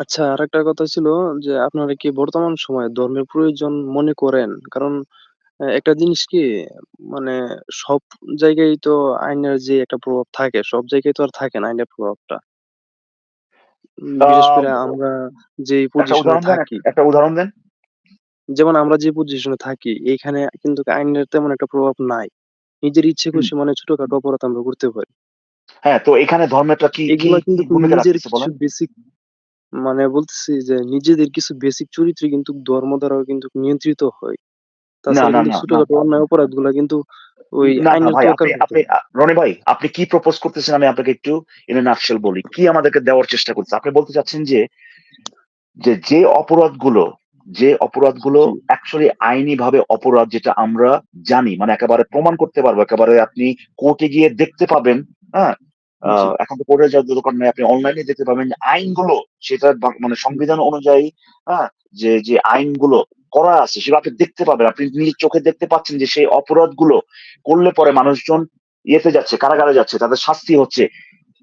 আচ্ছা আরেকটা কথা ছিল যে আপনারা কি বর্তমান সময়ে ধর্মের প্রয়োজন মনে করেন? কারণ অ্যা একটা জিনিস কি মানে সব জায়গায় তো আইনের যে একটা প্রভাব থাকে, সব জায়গায় তো আর থাকে না আইনের প্রভাবটা। উম বিশেষ আম করে আমরা যেই একটা পজিশনে উদাহরণ দেন, এক থাকি একটা উদাহরণ দেন। যেমন আমরা যে পজিশনে থাকি এইখানে কিন্তু আইনের তেমন একটা প্রভাব নাই। নিজের ইচ্ছে হুম। খুশি মানে ছোটখাটো অপরাধ আমরা করতে পারি। হ্যাঁ, তো এখানে ধর্মেরটা কি, কি, এগুলা কি কিন্তু ভূমিকা নিজের রাখতেছে কিছু বলেন? বেসিক মানে বলতেছি যে নিজেদের কিছু বেসিক চরিত্র কিন্তু ধর্ম দ্বারাও কিন্তু নিয়ন্ত্রিত হয়। না, তাছাড়া না, কিন্তু না, না। ছোটখাটো অন্যায় অপরাধগুলা কিন্তু ওই না, না আইনের ভাই তোয়াক্কার আপনি হইতে আপনি আ রনি ভাই আপনি কি প্রপোজ করতেছেন আমি আপনাকে একটু বলি। কি আমাদেরকে দেওয়ার চেষ্টা? আপনি বলতে চাচ্ছেন যে, যে, যে অপরাধগুলো যে অপরাধগুলো জি। অ্যাকচুয়ালি আইনিভাবে অপরাধ যেটা আমরা জানি মানে একেবারে প্রমাণ করতে পারব। একেবারে আপনি কোর্টে গিয়ে দেখতে পাবেন, হ্যাঁ? এখন তো কোর্টে যাওয়ার দরকার নাই। আপনি অনলাইনে দেখতে পাবেন আইনগুলো সেটা মানে সংবিধান অনুযায়ী, হ্যাঁ? যে, যে আইনগুলো করা আছে সেগুলো আপনি দেখতে পাবেন। আপনি নিজের চোখে দেখতে পাচ্ছেন যে সেই অপরাধগুলো করলে পরে মানুষজন ইয়েতে যাচ্ছে, কারাগারে যাচ্ছে, তাদের শাস্তি হচ্ছে।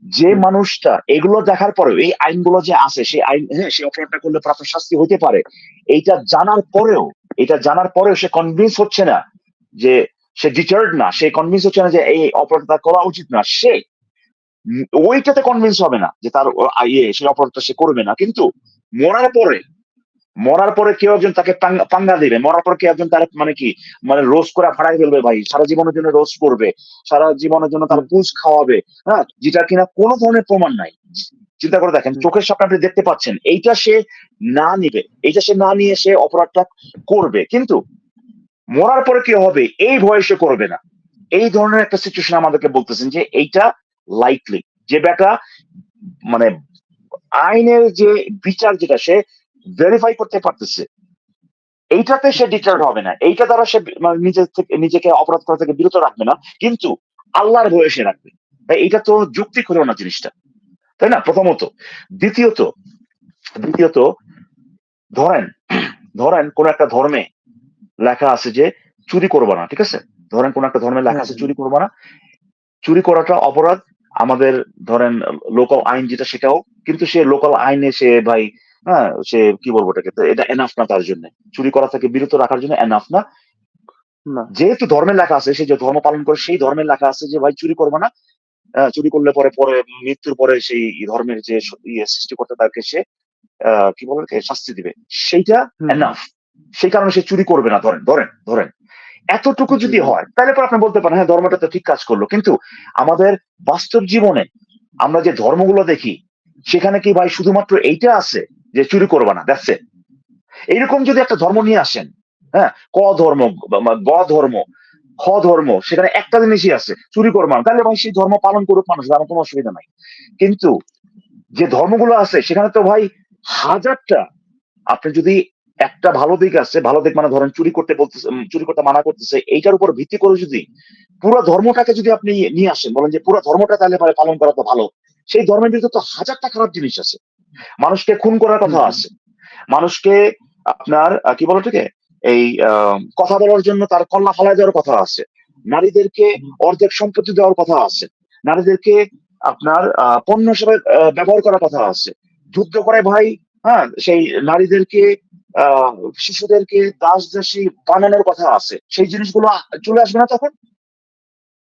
যে মানুষটা এগুলো দেখার পরেও এই আইনগুলো যে আছে সেই আইন হ্যাঁ, সেই অপরাধটা করলে পরে আপনার শাস্তি হইতে পারে। এইটা জানার পরেও এটা জানার পরেও সে কনভিন্স হচ্ছে না যে সে ডিটার্ড না। সে কনভিন্স হচ্ছে না যে এই অপরাধটা করা উচিত না। সে ওইটাতে কনভিন্স হবে না যে তার ইয়ে সেই অপরাধটা সে করবে না। কিন্তু মরার পরে মরার পরে কেউ একজন তাকে পাঙ্গা দিবে। মরার পরে কেউ একজন তার মানে কি মানে রোস্ট করে ফাড়ায় ফেলবে ভাই। সারা জীবনের জন্য রোস্ট করবে। সারা জীবনের জন্য তার। পুঁজ খাওয়াবে। হ্যাঁ? যেটা কিনা কোন ধরনের প্রমাণ নাই। চিন্তা করে দেখেন চোখের সামনে আপনি দেখতে পাচ্ছেন। এইটা সে না নিবে। এইটা সে না নিয়ে সে অপরাধটা করবে। কিন্তু মরার পরে কি হবে এই ভয়ে সে করবে না। এই ধরনের একটা সিচুয়েশন আমাদেরকে বলতেছেন যে এইটা লাইকলি যে বেটা মানে আইনের যে বিচার যেটা সে ভেরিফাই করতে পারতেছে। এইটাতে সে ডিটার্ড হবে না। এইটা দ্বারা সে মানে নিজে থেকে নিজেকে অপরাধ করা থেকে বিরত রাখবে না। কিন্তু আল্লাহর ভয়ে সে রাখবে। ভাই এইটা তো যৌক্তিক হলো না জিনিসটা। তাই না? প্রথমত। দ্বিতীয়ত, দ্বিতীয়ত ধরেন, ধরেন কোন একটা ধর্মে লেখা আছে যে চুরি করবা না। ঠিক আছে? ধরেন কোন একটা ধর্মে লেখা আছে। চুরি করবা না। চুরি করাটা অপরাধ। আমাদের ধরেন লোকাল আইন যেটা সেটাও। কিন্তু সে লোকাল আইনে সে ভাই হ্যাঁ, সে কি বলব এটাকে? এটা এনাফ না তার জন্য চুরি করা থেকে বিরত রাখার জন্য এনাফ না। যেহেতু ধর্মে লেখা আছে, সে যে ধর্ম পালন করে সেই ধর্মে লেখা আছে যে ভাই চুরি করবা না। চুরি করলে পরে, পরে মৃত্যুর পরে সেই ধর্মের যে ইয়ে সৃষ্টিকর্তা তাকে সে কি বলে শাস্তি দিবে। সেইটা। এনাফ। সেই কারণে সে চুরি করবে না ধরেন, ধরেন, ধরেন। এতটুকু যদি হয় তাহলে পরে আপনি বলতে পারেন হ্যাঁ, ধর্মটা তো ঠিক কাজ করল। কিন্তু আমাদের বাস্তব জীবনে আমরা যে ধর্মগুলো দেখি সেখানে কি ভাই শুধুমাত্র এইটা আছে যে চুরি করবা না। That's it. এইরকম যদি একটা ধর্ম নিয়ে আসেন, হ্যাঁ? ক ধর্ম, গ ধর্ম, খ ধর্ম সেখানে একটা জিনিসই আছে, চুরি করবা না। তাহলে ভাই সেই ধর্ম পালন করুক মানুষ। আমার কোন অসুবিধা নাই। কিন্তু যে ধর্মগুলো আছে সেখানে তো ভাই হাজারটা আপনি যদি একটা ভালো দিক আছে, ভালো দিক মানে ধরেন চুরি করতে বলতেছে চুরি করতে মানা করতেছে। এইটার উপর ভিত্তি করে যদি পুরো ধর্মটাকে যদি আপনি নিয়ে আসেন, বলেন যে পুরো ধর্মটা তাহলে পরে পালন করা তো ভালো। সেই ধর্মের ভিতরে তো হাজারটা খারাপ জিনিস আছে। মানুষকে খুন করার কথা আছে। মানুষকে আপনার কি বলে ওটাকে? এই কথা বলার জন্য তার কল্লা ফালায় দেওয়ার কথা আছে। নারীদেরকে অর্ধেক সম্পত্তি দেওয়ার কথা আছে। নারীদেরকে আপনার পণ্য হিসেবে ব্যবহার করার কথা আছে। যুদ্ধ করে ভাই হ্যাঁ, সেই নারীদেরকে শিশুদেরকে দাস-দাসী বানানোর কথা আছে। সেই জিনিসগুলো চলে আসবে না তখন?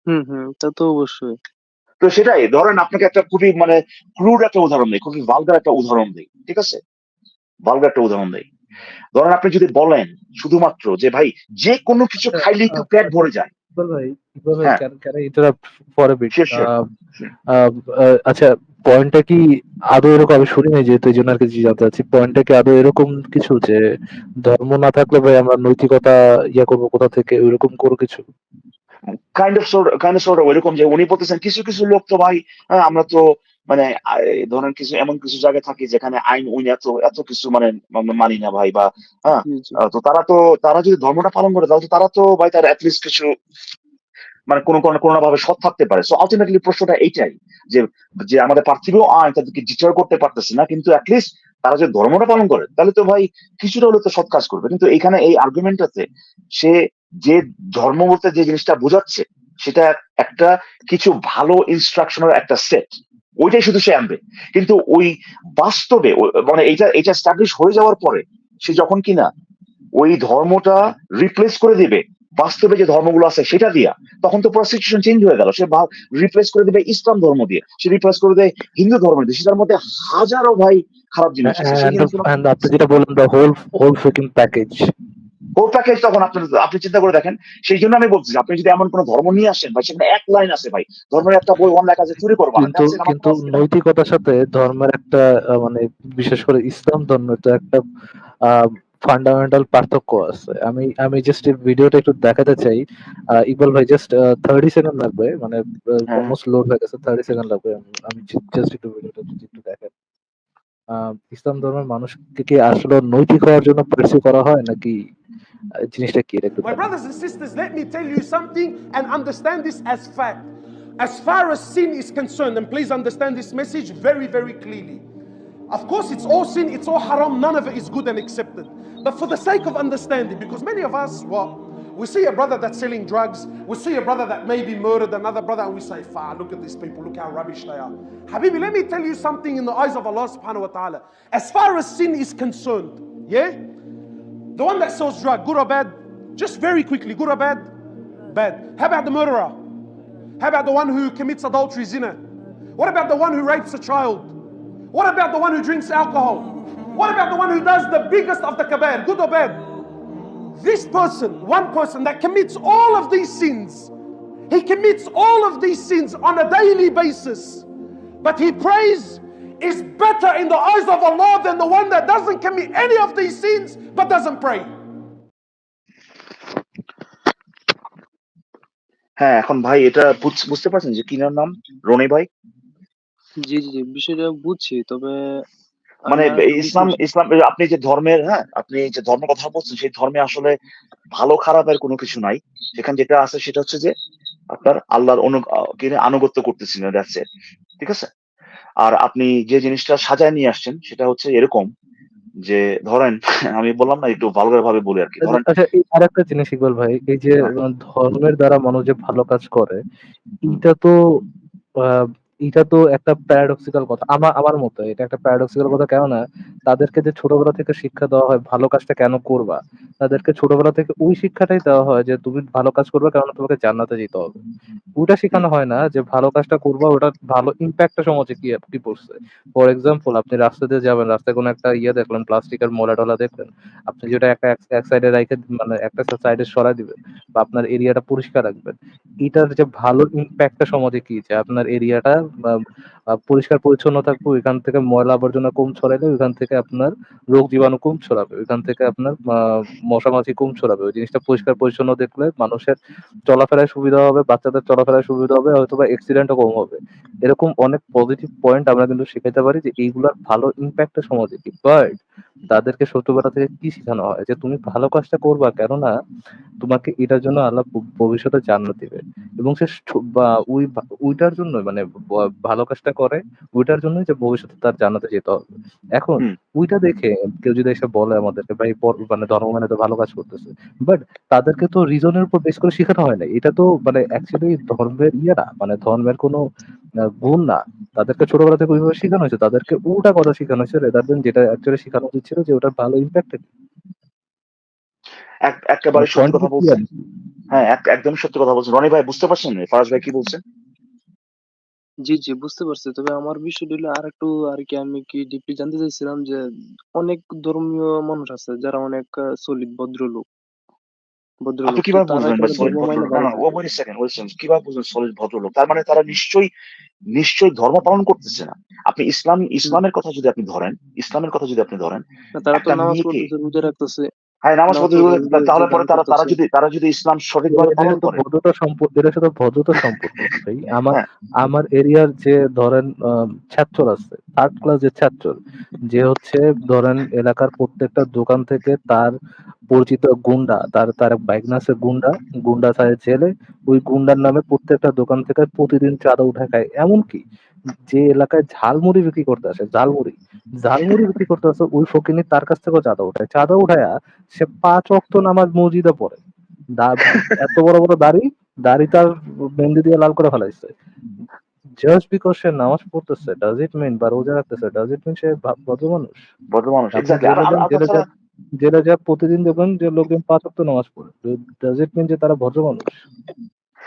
হুম, হুম। তা তো অবশ্যই। তো সেটাই ধরেন আপনাকে একটা খুবই মানে ক্রুড একটা উদাহরণ দেই। খুবই ভালগার একটা উদাহরণ দেই। ঠিক আছে? ভালগার একটা উদাহরণ দেই। ধরেন আপনি যদি বলেন শুধুমাত্র যে ভাই যেকোনো কিছু আচ্ছা, খাইলেই আ পেট ভরে যায়। হ্যাঁ। আচ্ছা পয়েন্টটা কি আদৌ এরকম আমি শুনি নাই যেহেতু এইজন্য আরকি জানতে চাচ্ছি। পয়েন্টটা কি আদৌ এরকম কিছু যে ধর্ম না থাকলে ভাই আমরা নৈতিকতা ইয়া করব কোথা থেকে ওইরকম কোনো কিছু? Kind of sort kind of sort ওইরকম যে উনি বলতেছেন কিছু, কিছু লোক তো ভাই হ্যাঁ, আমরা তো মানে ধরেন কিছু এমন কিছু জায়গায় থাকি যেখানে আইন উইন এত, এত কিছু মানে মানি না ভাই বা হ্যাঁ, তো তারা তো তারা যদি ধর্মটা পালন করে তাহলে তো তারা তো ভাই তারা এট লিস্ট কিছু মানে কোনো কোন, কোন ভাবে সৎ থাকতে পারে। সো আল্টিমেটলি প্রশ্নটা এইটাই যে, যে আমাদের পার্থিবীয় আইন তাদেরকে ডিটার করতে পারতেছে না। কিন্তু এট লিস্ট তারা যে ধর্মটা পালন করে তাহলে তো ভাই কিছুটা হলে তো সৎ কাজ করবে। কিন্তু এখানে এই আর্গুমেন্টটাতে সে যে ধর্ম বলতে যে জিনিসটা বোঝাচ্ছে সেটা একটা কিছু ভালো ইনস্ট্রাকশন এর একটা সেট। ওইটাই শুধু সে আনবে কিন্তু ওই বাস্তবে মানে এটা এটা স্টাবলিশ হয়ে যাওয়ার পরে সে যখন কিনা ওই ধর্মটা রিপ্লেস করে দিবে বাস্তবে যে ধর্মগুলো আছে সেটা দিয়া তখন তো পুরো সিচুয়েশন চেঞ্জ হয়ে গেল। সে রিপ্লেস করে দেবে ইসলাম ধর্ম দিয়ে সে রিপ্লেস করে দেয় হিন্দু ধর্ম দিয়ে। সেটার মধ্যে হাজারো ভাই খারাপ জিনিস আপনি যেটা বললেন the whole whole freaking package whole package তখন আপনি আপনি চিন্তা করে দেখেন সেই জন্য আমি বলছি আপনি যদি এমন কোনো ধর্ম নিয়ে আসেন ভাই সেখানে এক লাইন আছে ভাই। ধর্মের একটা বই ওয়ান লেখা আছে চুরি করব। কিন্তু কিন্তু নৈতিকতার সাথে ধর্মের একটা মানে বিশেষ করে ইসলাম ধর্মের তো একটা ফান্ডামেন্টাল পার্থক্য আছে আমি আমি জাস্ট এই ভিডিওটা একটু দেখাতে চাই ইকবাল ভাই জাস্ট থার্টি সেকেন্ড লাগবে মানে হ্যাঁ। অলমোস্ট লোড হয়ে গেছে থার্টি সেকেন্ড লাগবে আমি- আমি জাস্ট একটু ভিডিওটা যদি একটু দেখেন ইসলাম ধর্মের মানুষকে কি আসলে নৈতিক হওয়ার জন্য পার্সিউ করা হয় নাকি জিনিসটা কি একটু My brothers and sisters, let me tell you something and understand this as fact. As far as sin is concerned, and please understand this message very, very clearly. Of course, it's all sin, it's all haram, none of it is good and accepted. But for the sake of understanding, because many of us, well, we see a brother that's selling drugs, we see a brother that maybe murdered, another brother, and we say, Far, look at these people, look how rubbish they are. Habibi, let me tell you something in the eyes of Allah subhanahu wa ta'ala. As far as sin is concerned, yeah? The one that sells drug, good or bad? Just very quickly, good or bad? Bad. How about the murderer? How about the one who commits adultery, zina? What about the one who rapes a child? What about the one who drinks alcohol? What about the one who does the biggest of the kabair, good or bad? This person, one person that commits all of these sins, he commits all of these sins on a daily basis, but he prays is better in the eyes of Allah than the one that doesn't commit any of these sins but doesn't pray. হ্যাঁ এখন ভাই এটা বুঝ- বুঝতে পারছেন যে কিনার নাম রনি ভাই জি, জি, জি, বিষয়টা বুঝছি। তবে মানে ইসলাম বিষয়- ইসলাম আপনি যে ধর্মের হ্যাঁ আপনি যে ধর্মের কথা বলছেন সেই ধর্মে আসলে ভালো খারাপের কোনো কিছু নাই সেখানে যেটা আছে সেটা হচ্ছে যে আপনার আল্লাহর কি আনুগত্য করতেছেন ঠিক আছে আর আপনি যে জিনিসটা সাজায় নিয়ে আসছেন সেটা হচ্ছে এরকম যে ধরেন আমি বললাম না একটু ভালগার ভাবে বলি আর কি ধরেন আচ্ছা এই আরেকটা জিনিস ইকবাল ভাই এই যে হ্যাঁ। ধর্মের দ্বারা মানুষ যে ভালো কাজ করে এটা তো আহ, এটা তো একটা প্যারাডক্সিক্যাল কথা। আমার আমার মতো এটা একটা প্যারাডক্সিক্যাল কথা কেননা, তাদেরকে যে ছোটবেলা থেকে শিক্ষা দেওয়া হয়, ভালো কাজটা কেন করবা? তাদেরকে ছোটবেলা থেকে ওই শিক্ষাটাই দেওয়া হয় যে, তুমি ভালো কাজ করবে কারণ তোমাকে জান্নাতে যেতে হবে। ওটা শেখানো হয় না যে ভালো কাজটা করবা, ওটা ভালো ইম্প্যাক্টটা সমাজে কি কি পড়ছে। ফর এক্সাম্পল আপনি রাস্তা দিয়ে যাবেন, রাস্তায় কোনো একটা ইয়ে দেখলেন প্লাস্টিকের মোলা টলা দেখলেন, আপনি যেটা একটা এক- সাইডে রাখে মানে একটা সাইডে সরাই দিবেন, বা আপনার এরিয়াটা পরিষ্কার রাখবেন, এটার যে ভালো ইম্প্যাক্টটা সমাজে কি, যে আপনার এরিয়াটা পরিষ্কার পরিচ্ছন্ন থাকবে, ওইখান থেকে ময়লা আবর্জনা কম ছড়াইলে ওইখান থেকে আপনার রোগ জীবাণু কম ছড়াবে, ওইখান থেকে আপনার মশা মাছি কম ছড়াবে, ওই জিনিসটা পরিষ্কার পরিচ্ছন্ন দেখলে মানুষের চলাফেরায় সুবিধা হবে, বাচ্চাদের চলাফেরায় সুবিধা হবে হয়তো বা অ্যাক্সিডেন্টও কম হবে। এরকম অনেক পজিটিভ পয়েন্ট আমরা কিন্তু শিখাইতে পারি যে, এইগুলার ভালো ইম্প্যাক্ট সমাজে কি? বাট তাদেরকে ছোটবেলা থেকে কি শেখানো হয়? যে তুমি ভালো কাজটা করবা কেননা তোমাকে এটার জন্য আল্লাহ ভবিষ্যতে জান্নাত দিবে। এবং সে বা ওই ওইটার জন্য মানে ভালো কাজটা করে ওইটার জন্য যে ভবিষ্যতে তার জান্নাতে যেতে হবে। এখন ওইটা দেখে কেউ যদি এসে বলে আমাদেরকে ভাই মানে ধর্ম মানে তো ভালো কাজ করতেছে। বাট তাদেরকে তো রিজনের উপর বেশ করে শেখানো হয় না। এটা তো মানে অ্যাকচুয়ালি ধর্মের ইয়ে না। মানে ধর্মের কোনো গুণ না। তাদেরকে ছোটবেলা থেকে ওইভাবে শেখানো হয়েছে। তাদেরকে উল্টা কথা শেখানো হয়েছে। রেদার দেন যেটা অ্যাকচুয়ালি শেখানো উচিত ছিল যে ওটার ভালো ইম্প্যাক্ট এক- একেবারে সত্যি কথা বলছেন। হ্যাঁ এক- একদম সত্যি কথা বলছেন। রনি ভাই বুঝতে পারছেন? ফারাজ ভাই কি বলছেন জি, জি, বুঝতে পারছি। তবে আমার বিষয়টা হলো আরেকটু আরকি আমি কি ডিপলি জানতে চাইছিলাম যে অনেক ধর্মীয় মানুষ আছে যারা অনেক সলিড ভদ্রলোক। আপনি কীভাবে ভদ্রলোক না ভালো না থাকে। ও ওয়েট সেকেন্ড ওয়েট সেকেন্ড কীভাবে বুঝবেন সলিড ভদ্রলোক তার মানে তারা নিশ্চয়ই নিশ্চয়ই ধর্ম পালন করতেছে না আপনি ইসলাম ইসলামের কথা যদি আপনি ধরেন ইসলামের কথা যদি আপনি ধরেন তারা তো নামাজ পড়তেছে, রোজা রাখতেছে। হ্যাঁ নামাজ তাহলে পরে তারা তারা যদি তারা যদি ইসলাম সঠিকভাবে পালন করে ভদ্রতা সম্পর্ক এটার সাথে ভদ্রতা সম্পর্ক ভাই আমার হ্যাঁ। আমার এরিয়ার যে ধরেন ছাত্র আছে থার্ড ক্লাসের ছাত্র যে হচ্ছে ধরেন এলাকার প্রত্যেকটা দোকান থেকে তার পরিচিত গুন্ডা তার তার বাইকনাসের গুন্ডা গুন্ডা সাহেব ছেলে ওই গুন্ডার নামে প্রত্যেকটা দোকান থেকে প্রতিদিন চাঁদা উঠে খায় এমনকি যে এলাকায় ঝালমুড়ি বিক্রি করতে আসে ঝালমুড়ি ঝালমুড়ি বিক্রি করতে আসে ওই ফকিনি তার কাছ থেকেও চাঁদা উঠায় চাঁদা উঠায়া সে পাঁচ অক্ত নামাজ মসজিদে পড়ে। এত বড় বড় দাড়ি দাড়ি তার মেহেন্দি দিয়ে লাল করে ফেলাইছে। জাস্ট বিকজ সে নামাজ পড়তেছে ডাজ ইট মিন বা রোজা রাখতেছে ডাজ ইট মিন সে ভদ্র মানুষ? ভদ্র মানুষ জেলে যান জেলে তাছাড়া যা প্রতিদিন দেখবেন যে লোকজন পাঁচ ওয়াক্ত নামাজ পড়ে। ডাজ ইট মিন যে তারা ভদ্র মানুষ?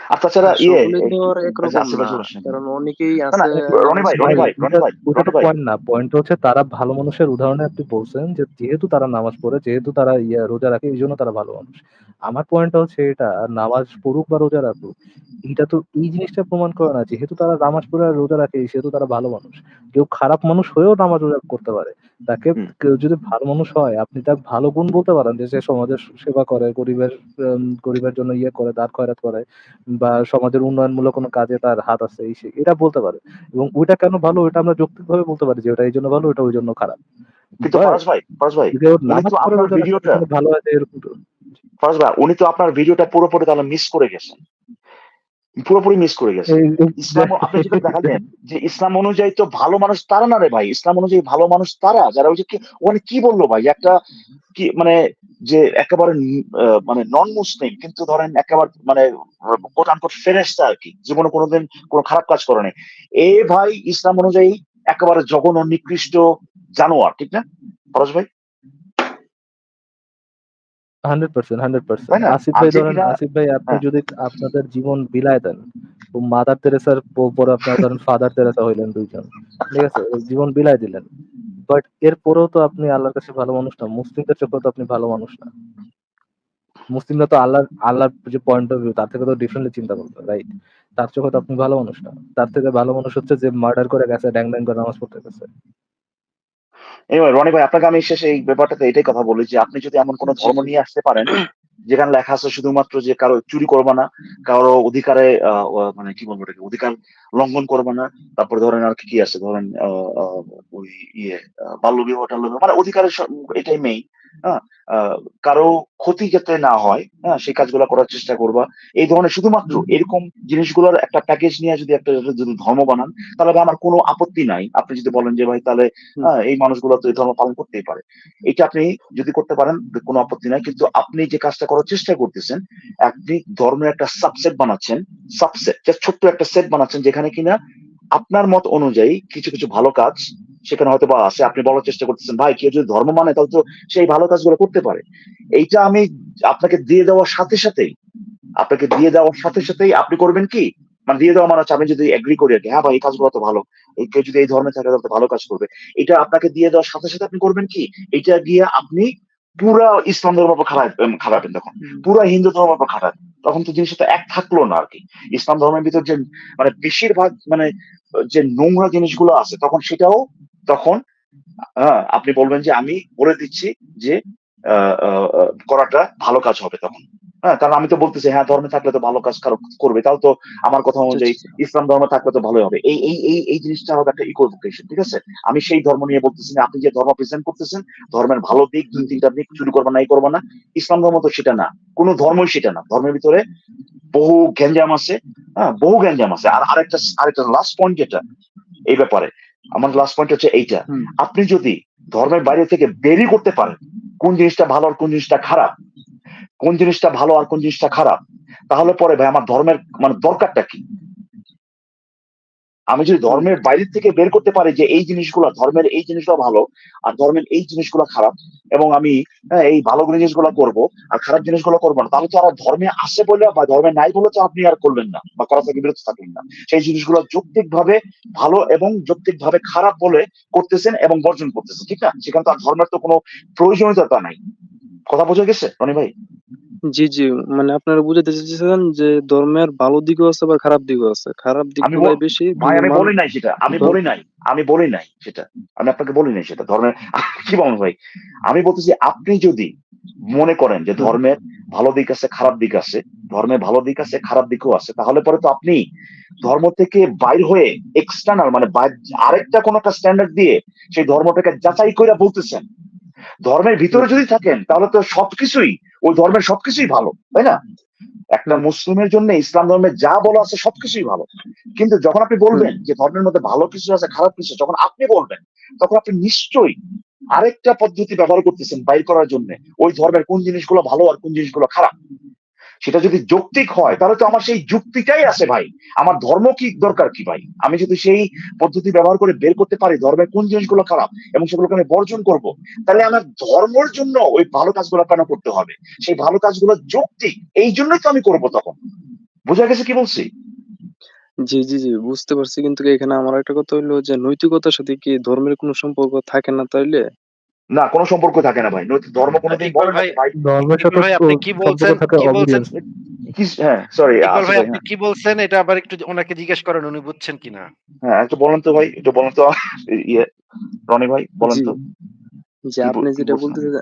আর তাছাড়া ইয়ে তো আর আচ্ছা, ভাই বলেন। কারণ অনেকেই আছে রনি ভাই, রনি ভাই, রনি ভাই, রনি ভাই। পয়েন্ট না পয়েন্ট হচ্ছে তারা ভালো মানুষের উদাহরণে আপনি বলছেন যে যেহেতু তারা নামাজ পড়ে যেহেতু তারা ইয়া রোজা রাখে এই জন্য তারা ভালো মানুষ। আমার পয়েন্টটা হচ্ছে এটা নামাজ পড়ুক বা রোজা রাখুক এটা তো এই জিনিসটা প্রমাণ করে না যেহেতু তারা নামাজ পড়ে আর রোজা রাখে সেহেতু তারা ভালো মানুষ। কেউ খারাপ মানুষ হয়েও নামাজ রোজা করতে পারে। তাকে কেউ যদি ভালো মানুষ হয় আপনি তার ভালো গুণ বলতে পারেন যে সে সমাজের সেবা করে গরিবের গরিবের জন্য ইয়ে করে দাঁড় খয়রাত করে। বা সমাজের উন্নয়নমূলক কোনো কাজে তার হাত আছে এই সে এটা বলতে পারে। এবং ওইটা কেন ভালো ওইটা আমরা যৌক্তিকভাবে বলতে পারি যে ওটা এই জন্য ভালো ওটা ওই জন্য খারাপ। কিন্তু ভাই ফরাজ ভাই আপনার ভিডিওটা ভালো আছে এরকম ফরাজ ভাই উনি তো আপনার ভিডিওটা পুরোপুরি তাহলে মিস করে গেছেন। পুরোপুরি মিস করে এই- ইসলাম আপনি যেটা দেখালেন যে ইসলাম অনুযায়ী তো ভালো মানুষ তারা না রে ভাই। ইসলাম অনুযায়ী ভালো মানুষ তারা। যারা ওই যে কি- ওখানে কি বলল ভাই? একটা কি মানে যে একেবারে মানে নন মুসলিম কিন্তু ধরেন একেবারে মানে কোট আনকোট ফেরেস্তা আর কি। জীবনে কোনোদিন কোনো খারাপ কাজ করে নাই। এ ভাই ইসলাম অনুযায়ী একেবারে জঘন্য নিকৃষ্ট জানোয়ার ঠিক না? ফরাজ ভাই? Hundred percent hundred percent. Asif ভাই ধরেন আসিফ ভাই আপনি হ্যাঁ। যদি আপনাদের জীবন বিলায় দেন তো মাদার তেরেসার পরে আপনার ধরেন ফাদার তেরেসা হইলেন দুইজন ঠিক আছে? জীবন বিলায় দিলেন। বাট এরপরেও তো আপনি আল্লাহর কাছে ভালো মানুষ না মুসলিমদের চোখে তো আপনি ভালো মানুষ না। মুসলিমরা তো আল্লাহ আল্লাহর যে পয়েন্ট অফ ভিউ তার থেকে তো ডিফারেন্টলি চিন্তা করবে রাইট তার চোখে তো আপনি ভালো মানুষ না। তার থেকে ভালো মানুষ হচ্ছে যে মার্ডার করে গেছে ড্যাং ড্যাং করে নামাজ পড়তে গেছে। এবার রনি ভাই, আপনাকে আমি শেষে এই ব্যাপারটাতে এটাই কথা বলি যে, আপনি যদি এমন কোন ধর্ম নিয়ে আসতে পারেন, যেখানে লেখা আছে শুধুমাত্র যে কারও চুরি করবা না, কারও অধিকারে মানে কি বলব এটাকে, অধিকার লঙ্ঘন করবা না, তারপরে ধরেন আর কি কি আছে, ধরেন ওই ইয়ে বাল্য বিবাহ মানে অধিকারের এটাই মেইন কারও ক্ষতি যাতে না হয় হ্যাঁ সেই কাজগুলো করার চেষ্টা করবা। এই ধরনের শুধুমাত্র এরকম জিনিসগুলোর একটা প্যাকেজ নিয়ে যদি একটা যদি ধর্ম বানান তাহলে আমার কোনো আপত্তি নাই। আপনি যদি বলেন যে ভাই তাহলে হ্যাঁ, এই মানুষগুলো তো এই ধর্ম পালন করতেই পারে। এটা আপনি যদি করতে পারেন কোনো আপত্তি নাই। কিন্তু আপনি যে কাজটা করার চেষ্টা করতেছেন আপনি ধর্মের একটা সাবসেট বানাচ্ছেন সাবসেট ছোট্ট একটা সেট বানাচ্ছেন যেখানে কিনা আপনার মত অনুযায়ী কিছু কিছু ভালো কাজ সেখানে হয়তো বা আছে আপনি বলার চেষ্টা করতেছেন ভাই কেউ যদি ধর্ম মানে তাহলে তো সেই ভালো কাজগুলো করতে পারে। এইটা আমি আপনাকে দিয়ে দেওয়ার সাথে সাথেই আপনাকে দিয়ে দেওয়ার সাথে সাথেই আপনি করবেন কি? মানে দিয়ে দেওয়া মানে হচ্ছে আমি যদি এগ্রি করি আর কি হ্যাঁ ভাই এই কাজগুলো তো ভালো। এই কেউ যদি এই ধর্মে থাকে তাহলে ভালো কাজ করবে। এটা আপনাকে দিয়ে দেওয়ার সাথে সাথে আপনি করবেন কি? এটা গিয়ে আপনি পুরা ইসলাম ধর্ম উপর খারাপ খারাপেন তখন। পুরা হিন্দু ধর্ম উপর খারাপ তখন তো জিনিসটা এক থাকল না আর কি। ইসলাম ধর্মের ভিতর যে মানে বেশিরভাগ মানে যে নোংরা জিনিসগুলো আছে তখন সেটাও তখন হ্যাঁ আপনি বলবেন যে আমি বলে দিচ্ছি যে করাটা ভালো কাজ হবে তখন। হ্যাঁ কারণ আমি তো বলতেছি হ্যাঁ ধর্মে থাকলে তো ভালো কাজ কারও করবে তাও তো আমার কথা অনুযায়ী ইসলাম ধর্ম থাকলে তো ভালোই হবে। এই এই এই এই জিনিসটা হবে একটা ইকুইভোকেশন ঠিক আছে? আমি সেই ধর্ম নিয়ে বলতেছি না আপনি যে ধর্ম প্রেজেন্ট করতেছেন ধর্মের ভালো দিক দুই তিনটা দিক চুরি করব না এই করব না ইসলাম ধর্ম তো সেটা না। কোনো ধর্মই সেটা না। ধর্মের ভিতরে বহু গ্যাঞ্জাম আছে হ্যাঁ বহু গ্যাঞ্জাম আছে। আর আরেকটা আরেকটা লাস্ট পয়েন্ট যেটা এই ব্যাপারে আমার লাস্ট পয়েন্ট হচ্ছে এইটা। আপনি যদি ধর্মের বাইরে থেকে বেরি করতে পারেন কোন জিনিসটা ভালো আর কোন জিনিসটা খারাপ কোন জিনিসটা ভালো আর কোন জিনিসটা খারাপ তাহলে পরে ভাই আমার ধর্মের মানে দরকারটা কি? আমি যদি ধর্মের বাইরে থেকে বের করতে পারি যে এই জিনিসগুলো ধর্মের এই জিনিসগুলো ভালো আর ধর্মের এই জিনিসগুলো খারাপ এবং আমি হ্যাঁ, এই ভালো জিনিসগুলো করব আর খারাপ জিনিসগুলো করব না তাহলে তো আর ধর্মে আসে বলে বা ধর্মে নাই বলে তো আপনি আর করলেন না বা করা থেকে বিরত থাকলেন না। সেই জিনিসগুলো যৌক্তিক ভাবে ভালো এবং যৌক্তিক ভাবে খারাপ বলে করতেছেন এবং বর্জন করতেছেন ঠিক না? সেখানে তো আর ধর্মের তো কোনো প্রয়োজনীয়তা নাই। কথা বোঝা গেছে রনি ভাই? জি জি। মানে আপনারা বুঝাতে চেয়েছেন যে ধর্মের ভালো দিকও আছে বা খারাপ দিকও আছে। খারাপ আমি দিকগুলাই বেশি ভাই আমি মান- বলি নাই সেটা। আমি ধর- বলি নাই। আমি বলি নাই সেটা। আমি আপনাকে বলি নাই সেটা। ধর্মের কি বলেন ভাই? আমি বলতেছি আপনি যদি মনে করেন যে ধর্মের ভালো দিক আছে খারাপ দিক আছে ধর্মের ভালো দিক আছে খারাপ দিকও আছে তাহলে পরে তো আপনি ধর্ম থেকে বাইর হয়ে এক্সটার্নাল মানে আরেকটা কোন একটা স্ট্যান্ডার্ড দিয়ে সেই ধর্মটাকে যাচাই করে বলতেছেন। ধর্মের ভিতরে যদি থাকেন তাহলে তো সবকিছুই ওই ধর্মের সবকিছুই ভালো, তাই না? একটা মুসলিমের জন্য ইসলাম ধর্মে যা বলা আছে সবকিছুই ভালো। কিন্তু যখন আপনি বলবেন যে ধর্মের মধ্যে ভালো কিছু আছে, খারাপ কিছু যখন আপনি বলবেন, তখন আপনি নিশ্চয়ই আরেকটা পদ্ধতি ব্যবহার করতেছেন বাইর করার জন্য, ওই ধর্মের কোন জিনিসগুলো ভালো আর কোন জিনিসগুলো খারাপ। সেটা যদি যৌক্তিক হয় তাহলে তো আমার সেই যুক্তিটাই আছে ভাই। আমার ধর্ম কি দরকার কি ভাই? আমি যদি সেই পদ্ধতি ব্যবহার করে বের করতে পারি ধর্মের কোন জিনিসগুলো খারাপ এবং সেগুলোকে আমি বর্জন করব তাহলে আমার ধর্মের জন্য ওই ভালো কাজগুলো কেন করতে হবে? সেই ভালো কাজগুলো যৌক্তিক এই জন্যই তো আমি করব তখন। বোঝা গেছে কি বলছি? জি, জি, জি বুঝতে পারছি। কিন্তু এখানে আমার একটা কথা হইল যে নৈতিকতার সাথে কি ধর্মের কোনো সম্পর্ক থাকে না তাইলে? না কোনো সম্পর্ক থাকে না ভাই। নৈতিক ধর্ম কোনোদিন ইকবাল বলে না ভাই, যে ধর্মের সাথে ভাই আপনি কি বলছেন কি বলছেন? কি হ্যাঁ সরি ভাই আপনি হ্যাঁ। কি বলছেন? এটা আবার একটু ওনাকে জিজ্ঞেস করেন উনি বুঝছেন কিনা? হ্যাঁ একটু বলেন তো ভাই একটু বলেন তো। ইয়ে রনি ভাই বলেন তো। যে আপনি যেটা? বলতেছেন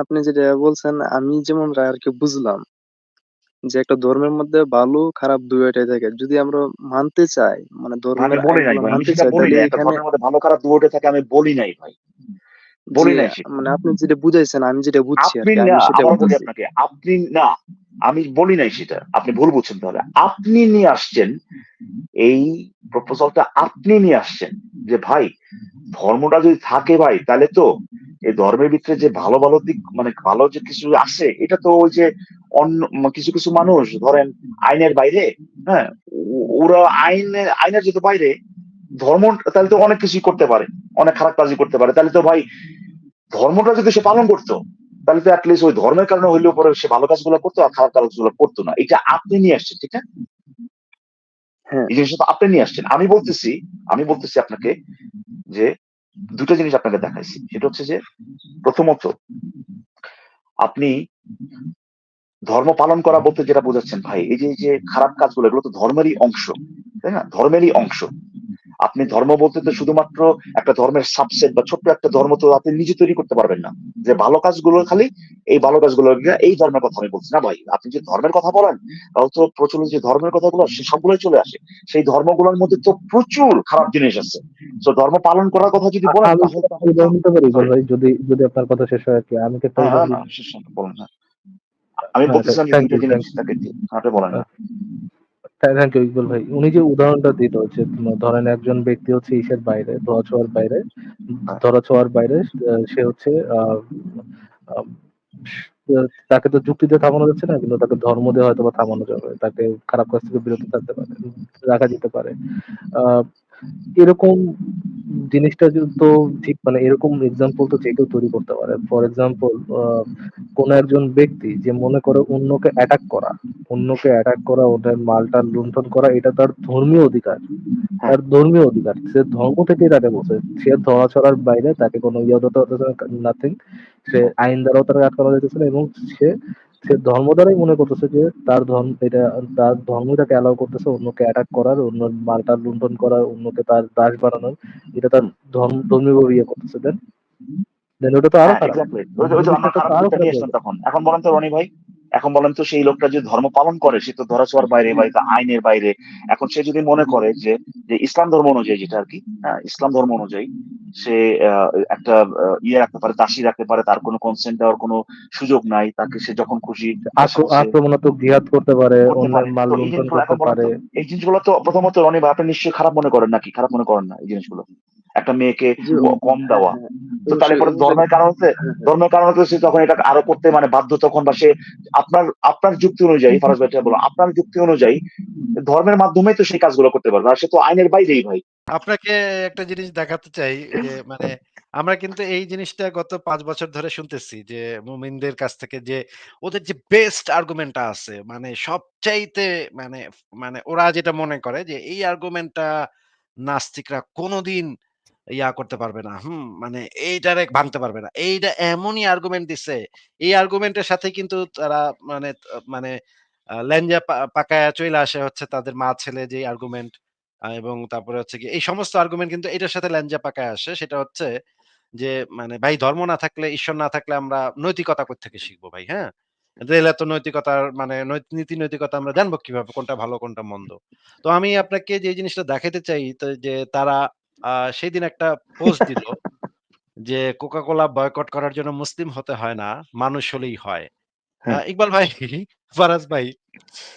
আপনি যেটা বলছেন আমি যেমন আরকি বুঝলাম যে একটা ধর্মের মধ্যে ভালো খারাপ দুইটাই থাকে। যদি আমরা মানতে চাই মানে ধর্মের বলি নাই ভাই মানতে চাই ভালো খারাপ দুটোই থাকে আমি বলি নাই ভাই। বলি নাই মানে আপনি যেটা বুঝাইছেন আমি যেটা বুঝছি আপনি না। আপনাকে আপনি না আমি বলি নাই সেটা আপনি ভুল বুঝছেন তাহলে আপনি নিয়ে আসছেন এই প্রপোজালটা আপনি নিয়ে আসছেন যে ভাই ধর্মটা যদি থাকে ভাই তাহলে তো এই ধর্মের ভিতরে যে ভালো ভালো দিক মানে ভালো যে কিছু আছে এটা তো ওই যে অন্য কিছু কিছু মানুষ ধরেন আইনের বাইরে হ্যাঁ ওরা আইনের আইনের যেহেতু বাইরে ধর্ম তাহলে তো অনেক কিছুই করতে পারে অনেক খারাপ কাজই করতে পারে। তাহলে তো ভাই ধর্মটা যদি সে পালন করতো তাহলে তো অ্যাটলিস্ট ওই ধর্মের কারণে হইলেও পরে সে ভালো কাজগুলো করতো আর খারাপ কাজগুলো করতো না। এটা আপনি নিয়ে আসছেন ঠিক না? হ্যাঁ। এই জিনিসটা তো আপনি নিয়ে আসছেন। আমি বলতেছি আমি বলতেছি আপনাকে যে দুটো জিনিস আপনাকে দেখাইছি। সেটা হচ্ছে যে প্রথমত আপনি ধর্ম পালন করা বলতে যেটা বোঝাচ্ছেন ভাই এই যে এই যে খারাপ কাজগুলো এগুলো তো ধর্মেরই অংশ তাই না? ধর্মেরই অংশ। আপনি ধর্ম বলতে তো শুধুমাত্র একটা ধর্মের সাবসেট বা ছোট্ট একটা ধর্ম তো আপনি নিজে তৈরি করতে পারবেন না। যে ভালো কাজগুলো খালি এই ভালো কাজগুলো এই ধর্মের কথা আমি বলছি না ভাই। আপনি যে ধর্মের কথা বলেন তাহলে তো প্রচলিত যে ধর্মের কথাগুলো সে সবগুলোই চলে আসে। সেই ধর্মগুলোর মধ্যে তো প্রচুর খারাপ জিনিস আছে। তো ধর্ম পালন করার কথা যদি বলেন আমি তাহলে যদি যদি আপনার কথা শেষ হয় আর কি আমি একটা হ্যাঁ, শেষ হ্যাঁ। আমি হ্যাঁ, বলতেছিলাম দুইটা you, জিনিস thank তাকে বলেন না। থ্যাংক ইউ ইকবাল ভাই। উনি যে উদাহরণটা দিল যে, ধরেন একজন ব্যক্তি হচ্ছে ইসের বাইরে, ধরা ছোঁয়ার বাইরে, ধরা ছোঁয়ার বাইরে, সে হচ্ছে তাকে তো যুক্তি দিয়ে থামানো যাচ্ছে না, কিন্তু তাকে ধর্ম দিয়ে হয়তো বা থামানো যাবে, তাকে খারাপ কাজ থেকে বিরত থাকতে পারে, রাখা যেতে পারে। এরকম জিনিসটা তো ঠিক মানে এরকম এক্সাম্পল তো যে কেউ তৈরি করতে পারে। ফর এক্সাম্পল কোন একজন ব্যক্তি যে মনে করে অন্যকে অ্যাটাক করা অন্যকে অ্যাটাক করা ওদের মালটা লুণ্ঠন করা এটা তার ধর্মীয় অধিকার। তার ধর্মীয় অধিকার। সে ধর্ম থেকে তাকে বসে। সে ধরা ছড়ার বাইরে তাকে কোনো ইয়ে হতে হতেছে নাথিং সে আইন দ্বারাও তাকে আটকানো যাইতেছে না এবং সে সে ধর্ম দ্বারাই মনে করতেছে যে তার ধর্ম এটা তার ধর্ম তাকে অ্যালাউ করতেছে অন্যকে অ্যাটাক করার অন্য মালটা লুণ্ঠন করার অন্যকে তার দাস বানানোর। এটা তার ধর্ম ধর্মীয় ইয়ে করতেছে দেন। দেন ওটা তো আরও খারাপ। এখন বলেন তো রনি ভাই। এখন বলেন তো সেই লোকটা যে ধর্ম পালন করে সে তো ধরা ছোঁয়ার বাইরে বা আইনের বাইরে। এখন সে যদি মনে করে যে যে ইসলাম ধর্ম অনুযায়ী যেটা আর কি হ্যাঁ ইসলাম ধর্ম অনুযায়ী সে আহ, একটা ইয়ে রাখতে পারে দাসী রাখতে পারে তার কোনো কনসেন্ট দেওয়ার কোনো সুযোগ নাই তাকে সে যখন খুশি আক্র- আক্রমণাত্মক জিহাদ করতে পারে অন্যের মাল এই লুণ্ঠন জিনিসগুলো করতে পারে। তো, এই জিনিসগুলো তো প্রথমত রনি ভাই আপনি নিশ্চয়ই খারাপ মনে করেন নাকি? খারাপ মনে করেন না এই জিনিসগুলো। একটা মেয়েকে কম দেওয়া। হ্যাঁ, তো তাহলে পরে ধর্মের কারণে হ্যাঁ, হ্যাঁ। ধর্মের কারণে তো সে তখন এটা আরও করতে মানে বাধ্য তখন বা সে আপনার আপনার যুক্তি অনুযায়ী ফারাজ ভাই বলো আপনার যুক্তি অনুযায়ী ধর্মের মাধ্যমেই তো সেই কাজগুলো করতে পারবে আর সে তো আইনের বাইরেই ভাই। আপনাকে একটা জিনিস দেখাতে চাই যে মানে আমরা কিন্তু এই জিনিসটা গত পাঁচ বছর ধরে শুনতেছি যে মুমিনদের কাছ থেকে যে ওদের যে বেস্ট আর্গুমেন্টটা আছে মানে সবচাইতে মানে মানে ওরা যেটা মনে করে যে এই আর্গুমেন্টটা নাস্তিকরা কোনোদিন ইয়া করতে পারবে না হুম মানে এইটারে ভাঙতে পারবে না এইটা এমনই আর্গুমেন্ট দিছে এই আর্গুমেন্টের সাথে কিন্তু তারা মানে মানে ল্যাঞ্জা পাকায়া চলে আসে হচ্ছে তাদের মা ছেলে যে আর্গুমেন্ট এবং তারপরে হচ্ছে কি এই সমস্ত আর্গুমেন্ট কিন্তু এটার সাথে ল্যাঞ্জা পাকায় আসে। সেটা হচ্ছে যে মানে ভাই ধর্ম না থাকলে, ঈশ্বর না থাকলে আমরা নৈতিকতা কোত্থেকে শিখব ভাই, হ্যাঁ? রেলে তো নৈতিকতার মানে নীতি নৈতিকতা আমরা জানব কীভাবে কোনটা ভালো কোনটা মন্দ। তো আমি আপনাকে যে জিনিসটা দেখাইতে চাই যে তারা সেদিন একটা পোস্ট দিল যে কোকা-কোলা বয়কট করার জন্য মুসলিম হতে হয় না, মানুষ হলেই হয়। হ্যাঁ। ইকবাল ভাই, ফারাজ ভাই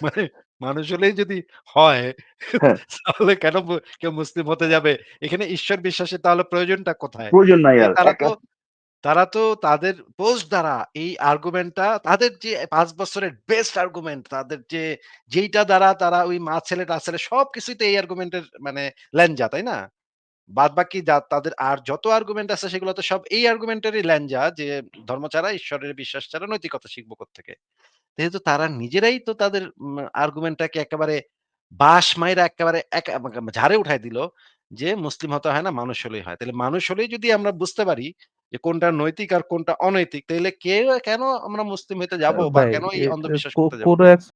মানে মানুষ হলেই যদি হয় হ্যাঁ। তাহলে কেন কেউ মুসলিম হতে যাবে? এখানে ঈশ্বর বিশ্বাসের তাহলে প্রয়োজনটা কোথায়? প্রয়োজন নাই তারা তো তারা তো তাদের পোস্ট দ্বারা এই আর্গুমেন্টটা তাদের যে পাঁচ বছরের বেস্ট আর্গুমেন্ট তাদের যে যেইটা দ্বারা তারা ওই মা ছেলে টা ছেলে সবকিছুতে এই আর্গুমেন্টের মানে ল্যাঞ্জা, তাই না? বাদবাকি যা তাদের আর যত আর্গুমেন্ট আছে সেগুলো তো সব এই আর্গুমেন্টেরই ল্যাঞ্জা যে ধর্ম ছাড়া ঈশ্বরের বিশ্বাস ছাড়া নৈতিকতা শিখব কোত্থেকে? যেহেতু তারা নিজেরাই তো তাদের আর্গুমেন্টটাকে একেবারে বাঁশ মাইরা একেবারে এক ঝাড়ে উঠাই দিল যে মুসলিম হতে হয় না মানুষ হলেই হয়। তাহলে মানুষ হলেই যদি আমরা বুঝতে পারি যে কোনটা নৈতিক আর কোনটা অনৈতিক তাহলে কে কেন আমরা মুসলিম হইতে যাব বা কেন এই অন্ধবিশ্বাস করতে যাব?